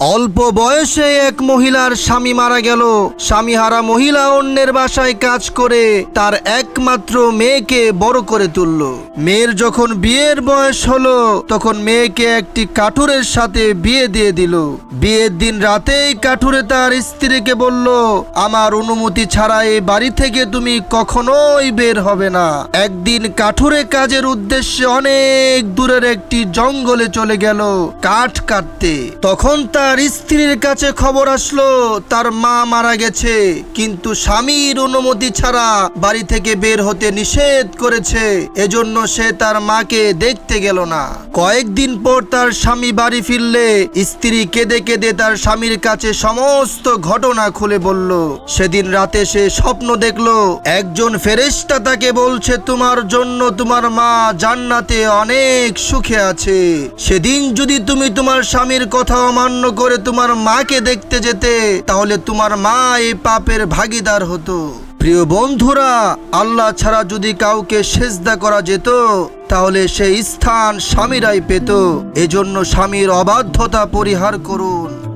অল্প বয়সে এক মহিলার স্বামী মারা গেল। স্বামীহারা মহিলা অন্যের বাসায় কাজ করে তার একমাত্র মেয়েকে বড় করে তুলল। মেয়ের যখন বিয়ের বয়স হলো, তখন মেয়েকে একটি কাঠুরের সাথে বিয়ে দিয়ে দিল। বিয়ের দিন রাতেই কাঠুরে তার স্ত্রীকে বলল, আমার অনুমতি ছাড়া এই বাড়ি থেকে তুমি কখনোই বের হবে না। একদিন কাঠুরে কাজের উদ্দেশ্যে অনেক দূরের একটি জঙ্গলে চলে গেল কাঠ কাটতে। তখন তার স্ত্রীর কাছে খবর আসলো, তার মা মারা গেছে, কিন্তু স্বামীর অনুমতি ছাড়া বাড়ি থেকে বের হতে নিষেধ করেছে। এজন্য সে তার মাকে দেখতে গেল না। কয়েকদিন পর তার স্বামী বাড়ি ফিরলে স্ত্রী কেঁদে কেঁদে তার স্বামীর কাছে সমস্ত ঘটনা খুলে বলল। সেদিন রাতে সে স্বপ্ন দেখল, একজন ফেরেশতা তাকে বলছে, তোমার জন্য তোমার মা জান্নাতে অনেক সুখে আছে। সেদিন যদি তুমি তোমার স্বামীর কথা অমান্য করে তোমার মাকে দেখতে যেতে, তাহলে তোমার মা এই পাপের ভাগিদার হতো। প্রিয় বন্ধুরা, আল্লাহ ছাড়া যদি কাউকে সেজদা করা যেত, তাহলে সেই স্থান স্বামীরাই পেত। এজন্য স্বামীর অবাধ্যতা পরিহার করুন।